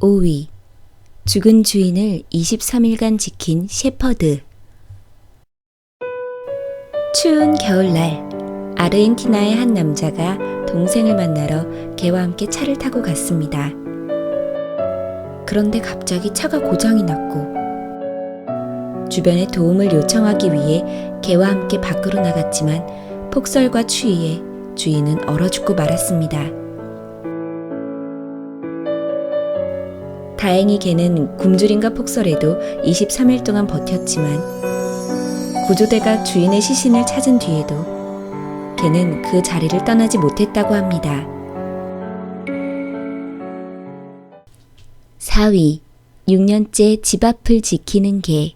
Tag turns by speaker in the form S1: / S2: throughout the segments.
S1: 5위 죽은 주인을 23일간 지킨 셰퍼드 추운 겨울날 아르헨티나의 한 남자가 동생을 만나러 개와 함께 차를 타고 갔습니다. 그런데 갑자기 차가 고장이 났고 주변에 도움을 요청하기 위해 개와 함께 밖으로 나갔지만 폭설과 추위에 주인은 얼어 죽고 말았습니다. 다행히 개는 굶주림과 폭설에도 23일 동안 버텼지만 구조대가 주인의 시신을 찾은 뒤에도 개는 그 자리를 떠나지 못했다고 합니다. 4위 6년째 집 앞을 지키는 개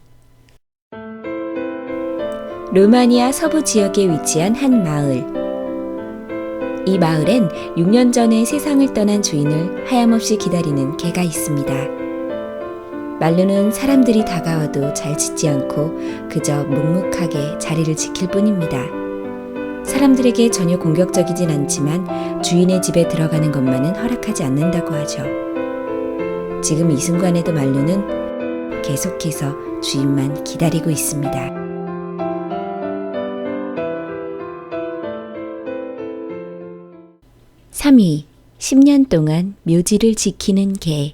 S1: 루마니아 서부 지역에 위치한 한 마을. 이 마을엔 6년 전에 세상을 떠난 주인을 하염없이 기다리는 개가 있습니다. 말로는 사람들이 다가와도 잘 짖지 않고 그저 묵묵하게 자리를 지킬 뿐입니다. 사람들에게 전혀 공격적이진 않지만 주인의 집에 들어가는 것만은 허락하지 않는다고 하죠. 지금 이 순간에도 말로는 계속해서 주인만 기다리고 있습니다. 3위 10년 동안 묘지를 지키는 개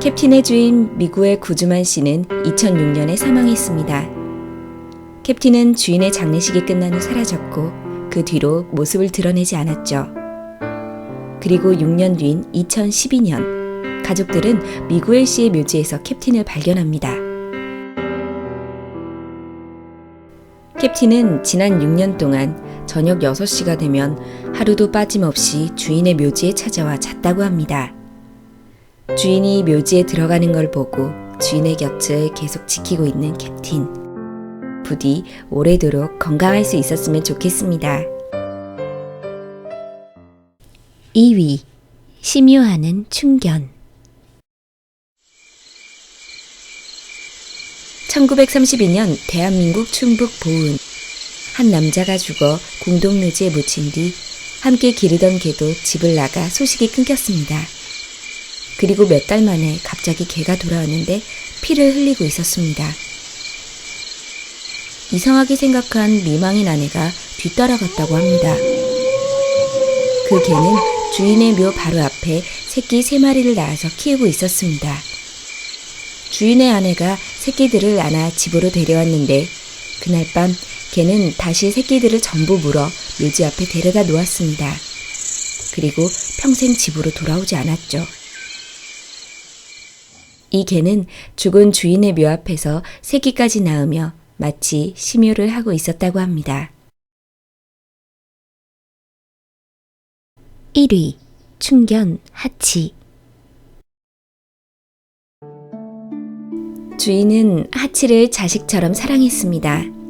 S1: 캡틴의 주인 미구의 구주만 씨는 2006년에 사망했습니다. 캡틴은 주인의 장례식이 끝난 후 사라졌고 그 뒤로 모습을 드러내지 않았죠. 그리고 6년 뒤인 2012년 가족들은 미구엘 씨의 묘지에서 캡틴을 발견합니다. 캡틴은 지난 6년 동안 저녁 6시가 되면 하루도 빠짐없이 주인의 묘지에 찾아와 잤다고 합니다. 주인이 묘지에 들어가는 걸 보고 주인의 곁을 계속 지키고 있는 캡틴. 부디 오래도록 건강할 수 있었으면 좋겠습니다. 2위 심유하는 충견 1932년 대한민국 충북 보은 한 남자가 죽어 공동묘지에 묻힌 뒤 함께 기르던 개도 집을 나가 소식이 끊겼습니다. 그리고 몇 달 만에 갑자기 개가 돌아왔는데 피를 흘리고 있었습니다. 이상하게 생각한 미망인 아내가 뒤따라갔다고 합니다. 그 개는 주인의 묘 바로 앞에 새끼 세 마리를 낳아서 키우고 있었습니다. 주인의 아내가 새끼들을 안아 집으로 데려왔는데 그날 밤 개는 다시 새끼들을 전부 물어 묘지 앞에 데려다 놓았습니다. 그리고 평생 집으로 돌아오지 않았죠. 이 개는 죽은 주인의 묘 앞에서 새끼까지 낳으며 마치 심효를 하고 있었다고 합니다. 1위 충견 하치 주인은 하치를 자식처럼 사랑했습니다.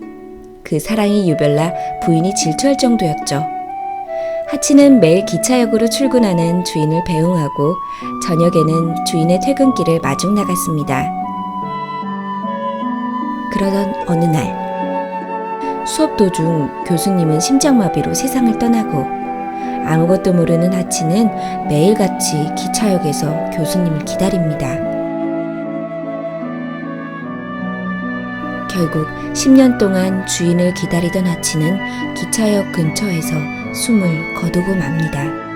S1: 그 사랑이 유별나 부인이 질투할 정도였죠. 하치는 매일 기차역으로 출근하는 주인을 배웅하고 저녁에는 주인의 퇴근길을 마중 나갔습니다. 그러던 어느 날 수업 도중 교수님은 심장마비로 세상을 떠나고 아무것도 모르는 하치는 매일같이 기차역에서 교수님을 기다립니다. 결국 10년 동안 주인을 기다리던 하치는 기차역 근처에서 숨을 거두고 맙니다.